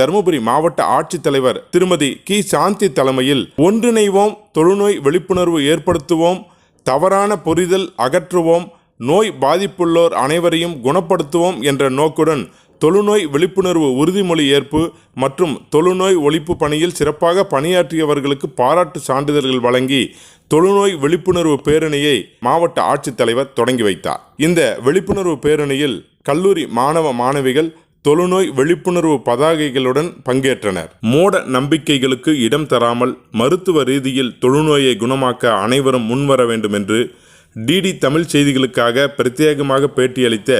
தருமபுரி மாவட்ட ஆட்சித்தலைவர் திருமதி கி. சாந்தி தலைமையில் ஒன்றிணைவோம் தொழுநோய் விழிப்புணர்வு ஏற்படுத்துவோம் தவறான புரிதல் அகற்றுவோம் நோய் பாதிப்புள்ளோர் அனைவரையும் குணப்படுத்துவோம் என்ற நோக்குடன் தொழுநோய் விழிப்புணர்வு உறுதிமொழி ஏற்பு மற்றும் தொழுநோய் ஒழிப்பு பணியில் சிறப்பாக பணியாற்றியவர்களுக்கு பாராட்டு சான்றிதழ்கள் வழங்கி தொழுநோய் விழிப்புணர்வு பேரணியை மாவட்ட ஆட்சித்தலைவர் தொடங்கி வைத்தார். இந்த விழிப்புணர்வு பேரணியில் கல்லூரி மாணவ மாணவிகள் தொழுநோய் விழிப்புணர்வு பதாகைகளுடன் பங்கேற்றனர். மூட நம்பிக்கைகளுக்கு இடம் தராமல் மருத்துவ ரீதியில் தொழுநோயை குணமாக்க அனைவரும் முன்வர வேண்டும் என்று டிடி தமிழ் செய்திகளுக்காக பிரத்யேகமாக பேட்டியளித்த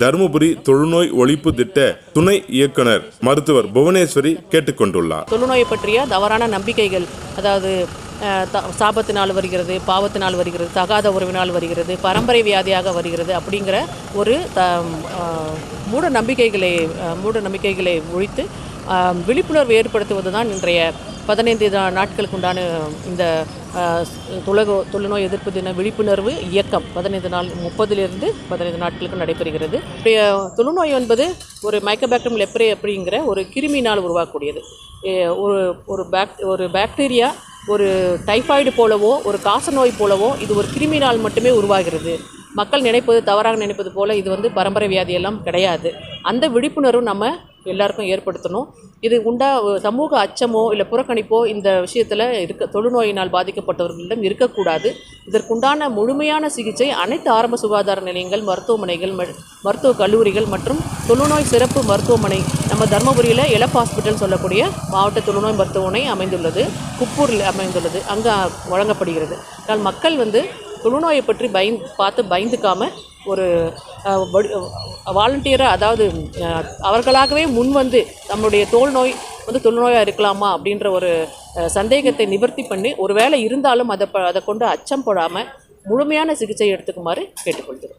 தருமபுரி தொழுநோய் ஒழிப்பு திட்ட துணை இயக்குனர் மருத்துவர் புவனேஸ்வரி கேட்டுக்கொண்டுள்ளார். தொழுநோயை பற்றிய தவறான நம்பிக்கைகள் அதாவது சாபத்தினால் வருகிறது பாவத்தினால் வருகிறது தகாத உறவினால் வருகிறது பரம்பரை வியாதியாக வருகிறது அப்படிங்கிற ஒரு மூட நம்பிக்கைகளை மூட நம்பிக்கைகளை ஒழித்து விழிப்புணர்வு ஏற்படுத்துவது தான் இன்றைய பதினைந்து நாட்களுக்கு உண்டான இந்த அஹ், தொழுநோய் எதிர்ப்பு தின விழிப்புணர்வு இயக்கம் பதினைந்து நாள் முப்பதிலிருந்து பதினைந்து நாட்களுக்கு நடைபெறுகிறது. தொழுநோய் என்பது ஒரு மைக்கோபாக்டீரியம் லெப்ரே அப்படிங்கிற ஒரு கிருமினால் உருவாக்கக்கூடியது. ஒரு ஒரு பேக் ஒரு பாக்டீரியா ஒரு டைஃபாய்டு போலவோ ஒரு காசநோய் போலவோ இது ஒரு கிருமினால் மட்டுமே உருவாகிறது. மக்கள் நினைப்பது தவறாக நினைப்பது போல் இது வந்து பரம்பரை வியாதியெல்லாம் கிடையாது. அந்த விழிப்புணர்வு நம்ம எல்லாருக்கும் ஏற்படுத்தணும். இது உண்டா சமூக அச்சமோ இல்லை புறக்கணிப்போ இந்த விஷயத்தில் இருக்க தொழுநோயினால் பாதிக்கப்பட்டவர்களிடம் இருக்கக்கூடாது. இதற்குண்டான முழுமையான சிகிச்சை அனைத்து ஆரம்ப சுகாதார நிலையங்கள் மருத்துவமனைகள் ம- மருத்துவக் கல்லூரிகள் மற்றும் தொழுநோய் சிறப்பு மருத்துவமனை நம்ம தருமபுரியில் எலப் ஹாஸ்பிட்டல் சொல்லக்கூடிய மாவட்ட தொழுநோய் மருத்துவமனை அமைந்துள்ளது. குப்பூரில் அமைந்துள்ளது. அங்கே வழங்கப்படுகிறது. ஆனால் மக்கள் வந்து தொழுநோயை பற்றி பயந்து பார்த்து பயந்துக்காமல் ஒரு வாலண்டியராக அதாவது அவர்களாகவே முன் வந்து நம்மளுடைய தோல் நோய் வந்து தொழுநோயாக இருக்கலாமா அப்படின்ற ஒரு சந்தேகத்தை நிவர்த்தி பண்ணி ஒருவேளை இருந்தாலும் அதை ப அதை கொண்டு அச்சம் போடாமல் முழுமையான சிகிச்சை எடுத்துக்குமாறு கேட்டுக்கொள்கிறோம்.